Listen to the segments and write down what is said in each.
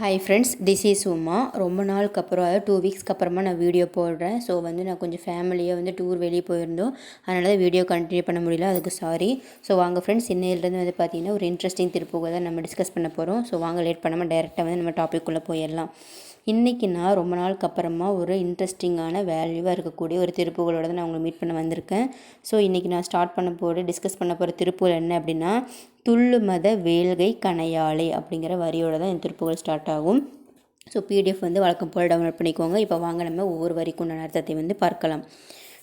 Hi friends this is Uma ரொம்ப நாளுக்கு அப்புறம் அதாவது டூ வீக்ஸ்க்கு அப்புறமா நான் வீடியோ போடுறேன். ஸோ வந்து நான் கொஞ்சம் ஃபேமிலியாக வந்து டூர் வெளியே போயிருந்தோம். அதனால தான் வீடியோ கண்டினியூ பண்ண முடியல. அதுக்கு சாரி ஸோ வாங்க ஃப்ரெண்ட்ஸ் இன்னையிலேருந்து வந்து பார்த்தீங்கன்னா ஒரு இன்ட்ரெஸ்டிங் திருப்புகை தான் நம்ம டிஸ்கஸ் பண்ண போகிறோம் ஸோ வாங்க லேட் பண்ணாமல் டேரெக்டாக வந்து நம்ம டாபிக் உள்ளே போயிடலாம். இன்றைக்கி நான் ரொம்ப நாளுக்கு அப்புறமா ஒரு இன்ட்ரெஸ்டிங்கான வேல்யூவாக இருக்கக்கூடிய ஒரு திருப்புகளோட தான் நான் உங்களை மீட் பண்ண வந்திருக்கேன். ஸோ இன்றைக்கி நான் ஸ்டார்ட் பண்ண போகிற டிஸ்கஸ் பண்ண போகிற திருப்புகள் என்ன அப்படின்னா துள்ளு மத வேல்கை கனையாளே அப்படிங்கிற வரியோட தான் என் திருப்புகள் ஸ்டார்ட் ஆகும். ஸோ பிடிஎஃப் வந்து வழக்கம் போல் டவுன்லோட் பண்ணிக்கோங்க. இப்போ வாங்க நம்ம ஒவ்வொரு வரிக்குண்டான அர்த்தத்தை வந்து பார்க்கலாம்.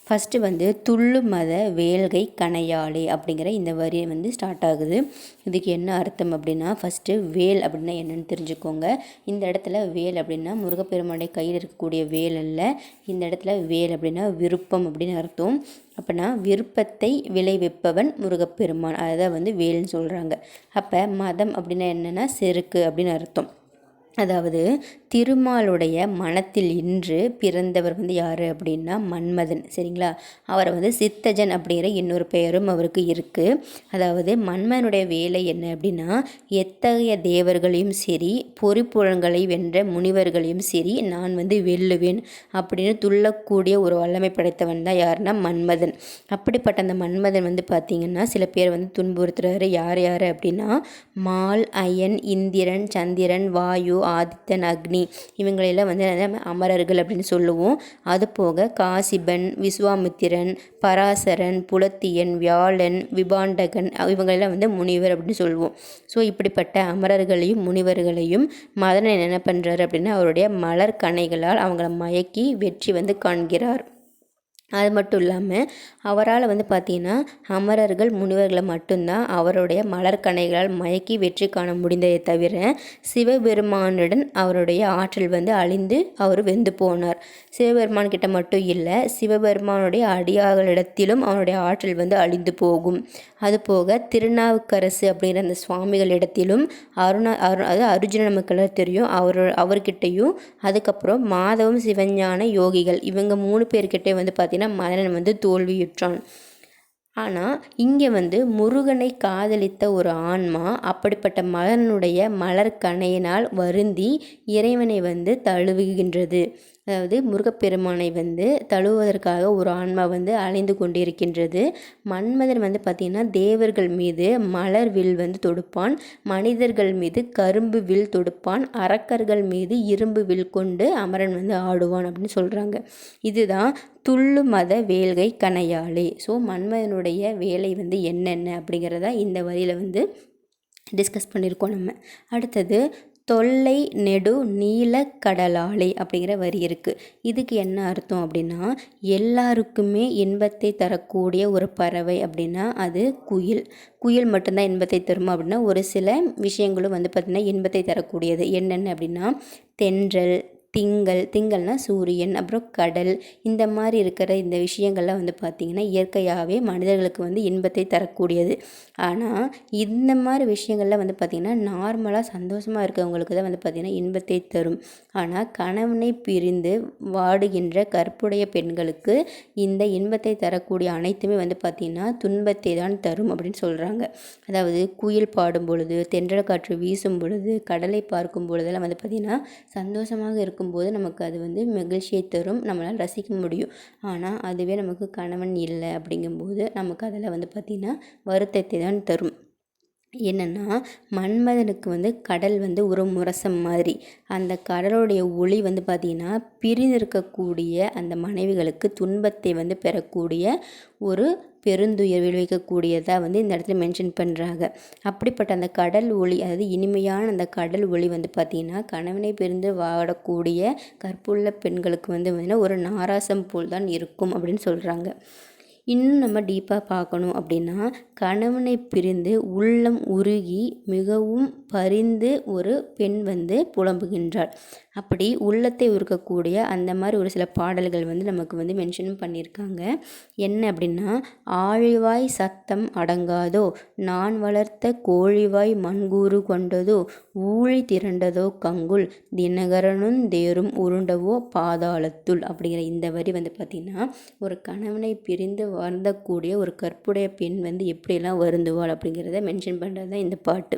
ஃபஸ்ட்டு வந்து துள்ளு மத வேல்கை கணையாளி அப்படிங்கிற இந்த வரி வந்து ஸ்டார்ட் ஆகுது. இதுக்கு என்ன அர்த்தம் அப்படின்னா ஃபஸ்ட்டு வேல் அப்படின்னா என்னென்னு தெரிஞ்சுக்கோங்க. இந்த இடத்துல வேல் அப்படின்னா முருகப்பெருமானுடைய கையில் இருக்கக்கூடிய வேல் அல்ல. இந்த இடத்துல வேல் அப்படின்னா விருப்பம் அப்படின்னு அர்த்தம். அப்படின்னா விருப்பத்தை விளைவிப்பவன் முருகப்பெருமான். அதை வந்து வேல்னு சொல்கிறாங்க அப்போ மதம் அப்படின்னா என்னென்னா செருக்கு அப்படின்னு அர்த்தம். அதாவது திருமாலுடைய மனத்தில் இன்று பிறந்தவர் வந்து யார் அப்படின்னா மன்மதன் சரிங்களா? அவரை வந்து சித்தஜன் அப்படிங்கிற இன்னொரு பெயரும் அவருக்கு இருக்குது அதாவது மன்மதனுடைய வேலை என்ன அப்படின்னா எத்தகைய தேவர்களையும் சரி பொறிப்புழங்களை வென்ற முனிவர்களையும் சரி நான் வந்து வெல்லுவேன் அப்படின்னு துள்ளக்கூடிய ஒரு வல்லமை படைத்தவன் தான் யாருன்னா மன்மதன். அப்படிப்பட்ட அந்த மன்மதன் வந்து பார்த்திங்கன்னா சில பேர் வந்து துன்புறுத்துறாரு. யார் யார் அப்படின்னா மால் அயன் இந்திரன் சந்திரன் வாயு ஆதித்தன் அக்னி இவங்களெல்லாம் வந்து அமரர்கள் அப்படின்னு சொல்லுவோம். அது போக காசிபன் விஸ்வாமித்திரன் பராசரன் புலத்தியன் வியாழன் விபாண்டகன் இவங்களெல்லாம் வந்து முனிவர் அப்படின்னு சொல்லுவோம். ஸோ இப்படிப்பட்ட அமரர்களையும் முனிவர்களையும் மதனன் என்ன பண்ணுறாரு அப்படின்னா அவருடைய மலர் கணைகளால் அவங்கள மயக்கி வெற்றி வந்து காண்கிறார். அது மட்டும் இல்லாமல் அவரால் வந்து பார்த்திங்கன்னா அமரர்கள் முனிவர்களை மட்டும்தான் அவருடைய மலர்கனைகளால் மயக்கி வெற்றி காண முடிந்ததை தவிர சிவபெருமானுடன் அவருடைய ஆற்றல் வந்து அழிந்து அவர் வெந்து போனார். சிவபெருமான் கிட்ட மட்டும் இல்லை சிவபெருமானுடைய அடியார்களிடத்திலும் அவருடைய ஆற்றல் வந்து அழிந்து போகும். அதுபோக திருநாவுக்கரசு அப்படிங்கிற அந்த சுவாமிகளிடத்திலும் அருணா அரு அது அர்ஜுன நமக்கெல்லாம் தெரியும். அவர் அவர்கிட்டையும் அதுக்கப்புறம் மாதவம் சிவஞான யோகிகள் இவங்க மூணு பேர்கிட்டே வந்து பார்த்திங்கன்னா மதனன் வந்து தோல்வியுற்றான். ஆனால் இங்கே வந்து முருகனை காதலித்த ஒரு ஆன்மா அப்படிப்பட்ட மகனுடைய மலர்கணையினால் வருந்தி இறைவனை வந்து தழுவுகின்றது. அதாவது முருகப்பெருமானை வந்து தழுவுவதற்காக ஒரு ஆன்மா வந்து அலைந்து கொண்டிருக்கின்றது. மன்மதன் வந்து பார்த்திங்கன்னா தேவர்கள் மீது மலர் வில் வந்து தொடுப்பான். மனிதர்கள் மீது கரும்பு வில் தொடுப்பான். அரக்கர்கள் மீது இரும்பு வில் கொண்டு அமரன் வந்து ஆடுவான் அப்படின்னு சொல்கிறாங்க இதுதான் துள்ளு மத வேல்கை கனையாளி ஸோ மன்மதனுடைய வேலை வந்து என்னென்ன அப்படிங்கிறத இந்த வரியில் வந்து டிஸ்கஸ் பண்ணியிருக்கோம் நம்ம. அடுத்தது தொல்லை நெடு நீல கடலாலை அப்படிங்கிற வரி இருக்குது இதுக்கு என்ன அர்த்தம் அப்படின்னா எல்லாருக்குமே இன்பத்தை தரக்கூடிய ஒரு பறவை அப்படின்னா அது குயில். குயில் மட்டும்தான் இன்பத்தை தருமா அப்படின்னா ஒரு சில விஷயங்களும் வந்து பார்த்திங்கன்னா இன்பத்தை தரக்கூடியது. என்னென்ன அப்படின்னா தென்றல் திங்கள் திங்கள்னால் சூரியன் அப்புறம் கடல் இந்த மாதிரி இருக்கிற இந்த விஷயங்கள்லாம் வந்து பார்த்திங்கன்னா இயற்கையாகவே மனிதர்களுக்கு வந்து இன்பத்தை தரக்கூடியது. ஆனால் இந்த மாதிரி விஷயங்கள்லாம் வந்து பார்த்திங்கன்னா நார்மலாக சந்தோஷமாக இருக்கிறவங்களுக்கு தான் வந்து பார்த்திங்கன்னா இன்பத்தை தரும். ஆனால் கணவனை பிரிந்து வாடுகின்ற கற்புடைய பெண்களுக்கு இந்த இன்பத்தை தரக்கூடிய அனைத்துமே வந்து பார்த்திங்கன்னா துன்பத்தை தான் தரும் அப்படின்னு சொல்கிறாங்க அதாவது குயில் பாடும் பொழுது தென்றல் காற்று வீசும் பொழுது கடலை பார்க்கும் பொழுதெல்லாம் வந்து பார்த்திங்கன்னா சந்தோஷமாக இருக்கும் பார்க்கும்போது நமக்கு அது வந்து மகிழ்ச்சியை தரும் நம்மளால் ரசிக்க முடியும். ஆனால் அதுவே நமக்கு கணவன் இல்லை அப்படிங்கும்போது நமக்கு அதில் வந்து பார்த்திங்கன்னா வருத்தத்தை தான் தரும். என்னென்னா மன்மதனுக்கு வந்து கடல் வந்து ஒரு முரசம் மாதிரி. அந்த கடலுடைய ஒளி வந்து பார்த்திங்கன்னா பிரிந்திருக்கக்கூடிய அந்த மனைவிகளுக்கு துன்பத்தை வந்து பெறக்கூடிய ஒரு பெருந்துயர் விளைவிக்கக்கூடியதாக வந்து இந்த இடத்துல மென்ஷன் பண்ணுறாங்க அப்படிப்பட்ட அந்த கடல் ஒளி அதாவது இனிமையான அந்த கடல் ஒளி வந்து பார்த்திங்கன்னா கணவனை பெருந்து வாடக்கூடிய கற்புள்ள பெண்களுக்கு வந்து பார்த்திங்கன்னா ஒரு நாராசம் போல் தான் இருக்கும் அப்படின்னு சொல்கிறாங்க இன்னும் நம்ம டீப்பாக பார்க்கணும் அப்படின்னா கணவனை பிரிந்து உள்ளம் உருகி மிகவும் பரிந்து ஒரு பெண் வந்து புலம்புகின்றாள். அப்படி உள்ளத்தை உருக்கக்கூடிய அந்த மாதிரி ஒரு சில பாடல்கள் வந்து நமக்கு வந்து மென்ஷனும் பண்ணியிருக்காங்க. என்ன அப்படின்னா ஆழிவாய் சத்தம் அடங்காதோ நான் வளர்த்த கோழிவாய் மண்கூறு கொண்டதோ ஊழி திரண்டதோ கங்குல் தினகரனும் தேரும் உருண்டவோ பாதாளத்துள் அப்படிங்கிற இந்த வரி வந்து பார்த்திங்கன்னா ஒரு கணவனை பிரிந்து வருந்தக்கூடிய ஒரு கற்புடைய பெண் வந்து எப்படியெல்லாம் வருந்துவாள் அப்படிங்கிறத மென்ஷன் பண்ணுறது தான் இந்த பாட்டு.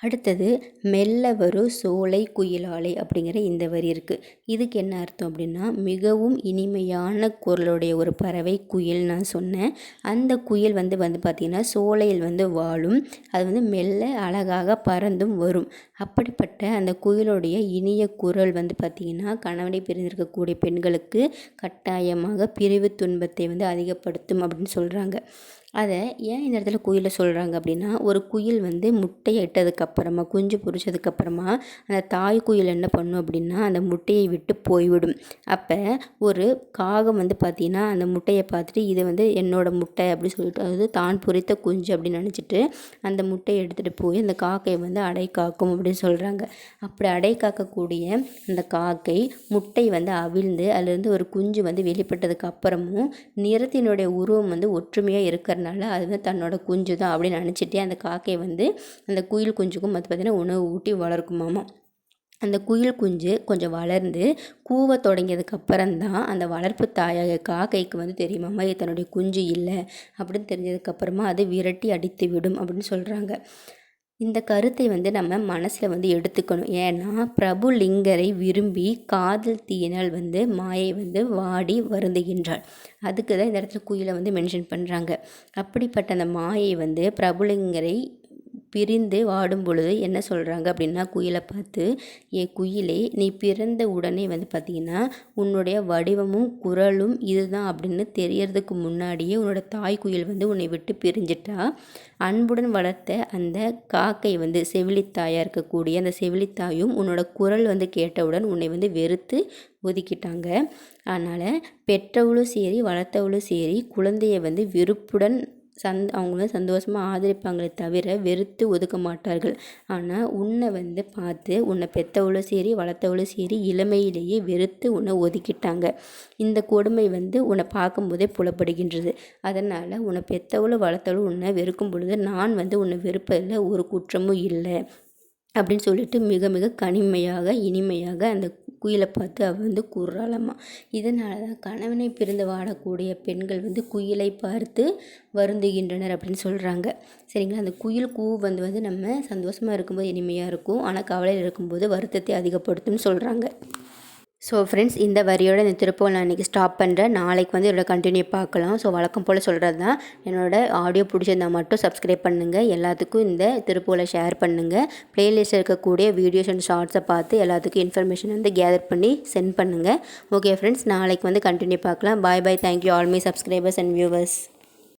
அடுத்தது மெல்ல வரும் சோலை குயிலாலை அப்படிங்கிற இந்த வரி இருக்குது இதுக்கு என்ன அர்த்தம் அப்படின்னா மிகவும் இனிமையான குரலுடைய ஒரு பறவை குயில் நான் சொன்னேன். அந்த குயில் வந்து வந்து பார்த்திங்கன்னா சோலையில் வந்து வாழும். அது வந்து மெல்ல அழகாக பறந்தும் வரும். அப்படிப்பட்ட அந்த குயிலுடைய இனிய குரல் வந்து பார்த்திங்கன்னா கணவனை பிரிந்திருக்கக்கூடிய பெண்களுக்கு கட்டாயமாக பிரிவு துன்பத்தை வந்து அதிகப்படுத்தும் அப்படின்னு சொல்கிறாங்க அதை ஏன் இந்த இடத்துல குயிலை சொல்கிறாங்க அப்படின்னா ஒரு குயில் வந்து முட்டையை இட்டதுக்கப்புறமா குஞ்சு பொரிச்சதுக்கப்புறமா அந்த தாய் குயில் என்ன பண்ணும் அப்படின்னா அந்த முட்டையை விட்டு போய்விடும். அப்போ ஒரு காகம் வந்து பார்த்திங்கன்னா அந்த முட்டையை பார்த்துட்டு இது வந்து என்னோட முட்டை அப்படின்னு சொல்லிட்டு அதாவது தான் பொரித்த குஞ்சு அப்படின்னு நினச்சிட்டு அந்த முட்டையை எடுத்துகிட்டு போய் அந்த காக்கையை வந்து அடை காக்கும் அப்படின்னு சொல்கிறாங்க அப்படி அடை காக்கக்கூடிய அந்த காக்கை முட்டை வந்து அவிழ்ந்து அதுலேருந்து ஒரு குஞ்சு வந்து வெளிப்பட்டதுக்கு அப்புறமும் நிறத்தினுடைய உருவம் வந்து ஒற்றுமையாக இருக்கிறனால அது வந்து தன்னோட குஞ்சு தான் அப்படின்னு நினச்சிட்டு அந்த காக்கையை வந்து அந்த குயில் குஞ்சுக்கும் வந்து பார்த்திங்கன்னா உணவு ஊட்டி வளர்க்குமாமா அந்த குயில் குஞ்சு கொஞ்சம் வளர்ந்து கூவ தொடங்கியதுக்கப்புறம்தான் அந்த வளர்ப்பு தாயாக காக்கைக்கு வந்து தெரியுமாம்மா இது தன்னுடைய குஞ்சு இல்லை. அப்படின்னு தெரிஞ்சதுக்கப்புறமா அது விரட்டி அடித்து விடும் அப்படின்னு சொல்கிறாங்க இந்த கருத்தை வந்து நம்ம மனசில் வந்து எடுத்துக்கணும். ஏன்னா பிரபு லிங்கரை விரும்பி காதல் தீயினால் வந்து மாயை வந்து வாடி வருந்துகின்றாள். அதுக்கு தான் இந்த இடத்துல குயிலை வந்து மென்ஷன் பண்ணுறாங்க அப்படிப்பட்ட அந்த மாயை வந்து பிரபுலிங்கரை பிரிந்து வாடும் பொழுது என்ன சொல்கிறாங்க அப்படின்னா குயிலை பார்த்து ஏ குயிலே நீ பிறந்த உடனே வந்து பார்த்திங்கன்னா உன்னுடைய வடிவமும் குரலும் இதுதான் அப்படின்னு தெரியறதுக்கு முன்னாடியே உன்னோட தாய் குயில் வந்து உன்னை விட்டு பிரிஞ்சிட்டா. அன்புடன் வளர்த்த அந்த காக்கை வந்து செவிலித்தாயாக இருக்கக்கூடிய அந்த செவிலித்தாயும் உன்னோட குரல் வந்து கேட்டவுடன் உன்னை வந்து வெறுத்து ஒதுக்கிட்டாங்க. அதனால் பெற்றவளும் சரி வளர்த்தவளும் சரி குழந்தைய வந்து வெறுப்புடன் சந் அவங்கள சந்தோஷமாக ஆதரிப்பாங்களே தவிர வெறுத்து ஒதுக்க மாட்டார்கள். ஆனால் உன்னை வந்து பார்த்து உன்னை பெற்றவளும் சரி வளர்த்தவளும் சரி இளமையிலேயே வெறுத்து உன்னை ஒதுக்கிட்டாங்க. இந்த கொடுமை வந்து உன்னை பார்க்கும்போதே புலப்படுகின்றது. அதனால் உன்னை பெற்றவளும் வளர்த்தவளும் உன்னை வெறுக்கும் பொழுது நான் வந்து உன்னை வெறுப்பதில் ஒரு குற்றமும் இல்லை. அப்படின்னு சொல்லிட்டு மிக மிக கனிமையாக இனிமையாக அந்த குயிலை பார்த்து அவள் வந்து கூறுறாளாம்மா இதனால தான் கணவனை பிரிந்து வாடக்கூடிய பெண்கள் வந்து குயிலை பார்த்து வருந்துகின்றனர் அப்படின்னு சொல்கிறாங்க சரிங்களா? அந்த குயில் கூ வந்து வந்து நம்ம சந்தோஷமாக இருக்கும்போது இனிமையாக இருக்கும். ஆனால் கவலையில் இருக்கும்போது வருத்தத்தை அதிகப்படுத்தும்னு சொல்கிறாங்க ஸோ ஃப்ரெண்ட்ஸ் இந்த வரியோட இந்த திருப்பம் நான் இன்றைக்கி ஸ்டாப் பண்ணுறேன் நாளைக்கு வந்து இதோட கண்டினியூ பார்க்கலாம். ஸோ வழக்கம் போல் சொல்கிறது தான் என்னோடய ஆடியோ பிடிச்சிருந்தால் மட்டும் சப்ஸ்கிரைப் பண்ணுங்கள் எல்லாத்துக்கும் இந்த திருப்பூரில் ஷேர் பண்ணுங்கள் ப்ளேலிஸ்ட்டில் இருக்கக்கூடிய வீடியோஸ் அண்ட் ஷார்ட்ஸை பார்த்து எல்லாத்துக்கும் இன்ஃபர்மேஷன் வந்து கேதர் பண்ணி சென்ட் பண்ணுங்கள் ஓகே ஃப்ரெண்ட்ஸ் நாளைக்கு வந்து கண்டினியூ பார்க்கலாம். Bye bye thank you all my subscribers and viewers